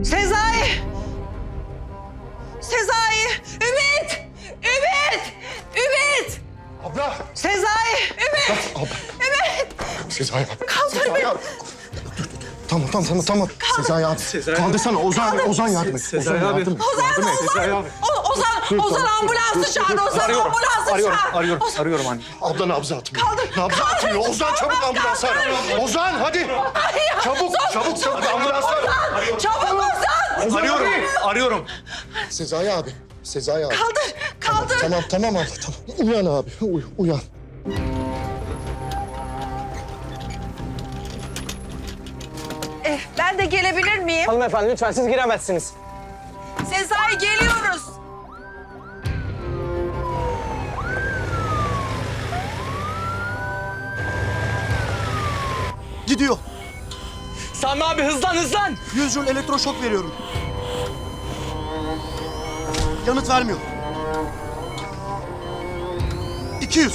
Sezai! Sezai! Ümit! Ümit! Ümit! Abla! Sezai! Ümit! Abla! Ümit! Sezai abi. Kaldır Sezai beni. Dur, dur, dur. Tamam, tamam, tamam, tamam. Sezai abi. Sezai Kaldırsana Ozan, Ozan yardım et. Sezai Ozan abi. yardım. Ozan. Ozan! Sezai abi. O- Ozan, Ozan tamam, dur, ambulansı dur, çağır, dur, Ozan Arıyorum, ambulansı arıyorum, çağır. arıyorum, Ozan- arıyorum anne. Abla nabzı atmıyor. Kaldır, Nabzı kaldır. atmıyor. Ozan çabuk ambulans ara. kaldır. Ozan hadi. Çabuk, çabuk, çabuk ambulans ara. Ozan! Çabuk Ozan! Arıyorum. Sezai abi. Sezai abi. Kaldır, kaldır. Tamam, tamam abla, tamam. Uyan abi, uy, uyan. Eh, ben de gelebilir miyim? Hanımefendi lütfen siz giremezsiniz. Sezai geliyoruz. Gidiyor. Sami abi hızlan hızlan. 100 joule elektroşok veriyorum. Yanıt vermiyor. 200.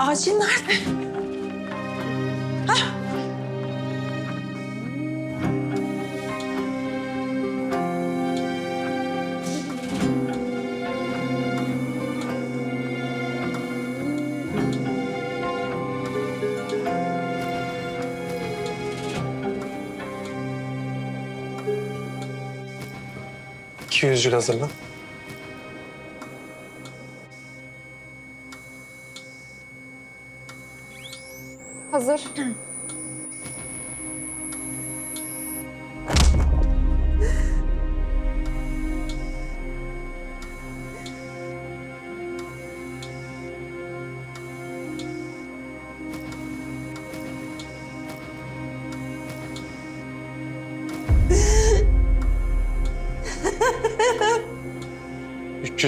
Acil nerede? Hah. İki yüzcül hazırla. Hazır. Üç.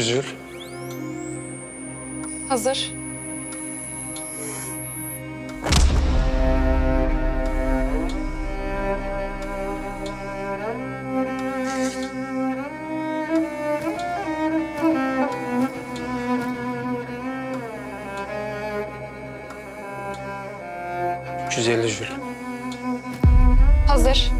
Hazır. Üç yüz elli jül. Hazır.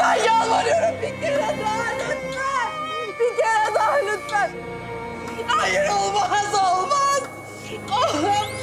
Lütfen! Yalvarıyorum bir kere daha lütfen! Bir kere daha lütfen! Hayır! Olmaz! Olmaz! Olmaz!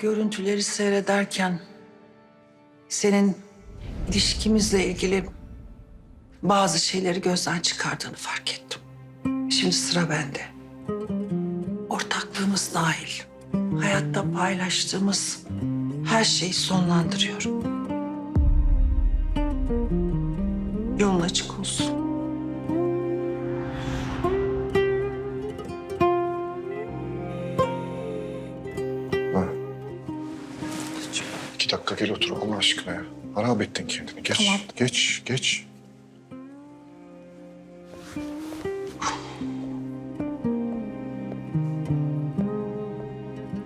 Görüntüleri seyrederken senin ilişkimizle ilgili bazı şeyleri gözden çıkardığını fark ettim. Şimdi sıra bende. Ortaklığımız dahil hayatta paylaştığımız her şeyi sonlandırıyorum. Yolun açık olsun. Gel otur Allah aşkına ya. Harap ettin kendini. Geç, Tamam. geç, geç.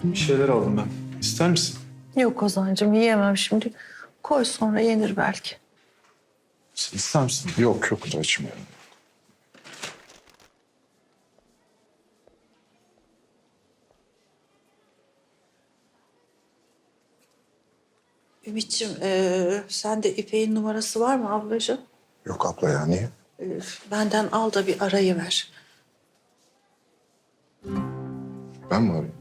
Bir şeyler aldım ben. İster misin? Yok Ozan'cığım yiyemem şimdi. Koy sonra yenir belki. İster misin? Yok yok da içmiyorum. Ümit'ciğim e, sende İpek'in numarası var mı ablacığım? Yok abla ya niye? E, benden al da bir arayı ver. Ben mi arayayım?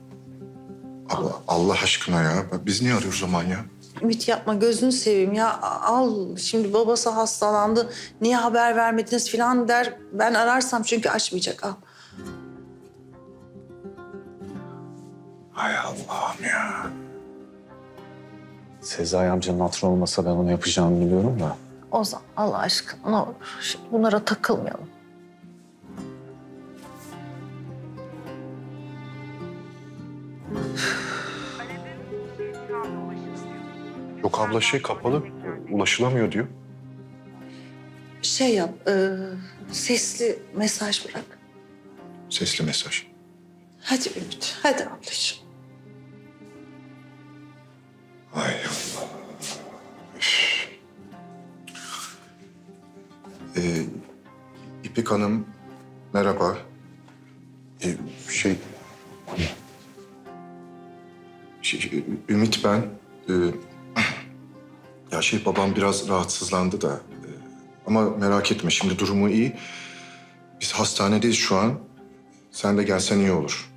Abla Allah aşkına ya. Biz niye arıyoruz o manyağı? Ümit yapma gözünü seveyim ya al şimdi babası hastalandı niye haber vermediniz falan der ben ararsam çünkü açmayacak al. Hay Allah'ım ya. Sezai amcanın hatırı olmasa ben onu yapacağımı biliyorum da. Ozan Allah aşkına ne olur şimdi bunlara takılmayalım. Yok abla şey kapalı. Ulaşılamıyor diyor. Şey yap e, sesli mesaj bırak. Sesli mesaj. Hadi Ümit hadi ablacığım. İpek Hanım merhaba. Ee, şey... şey, Ümit ben. Ee, ya şey babam biraz rahatsızlandı da. Ee, ama merak etme şimdi durumu iyi. Biz hastanedeyiz şu an. Sen de gelsen iyi olur.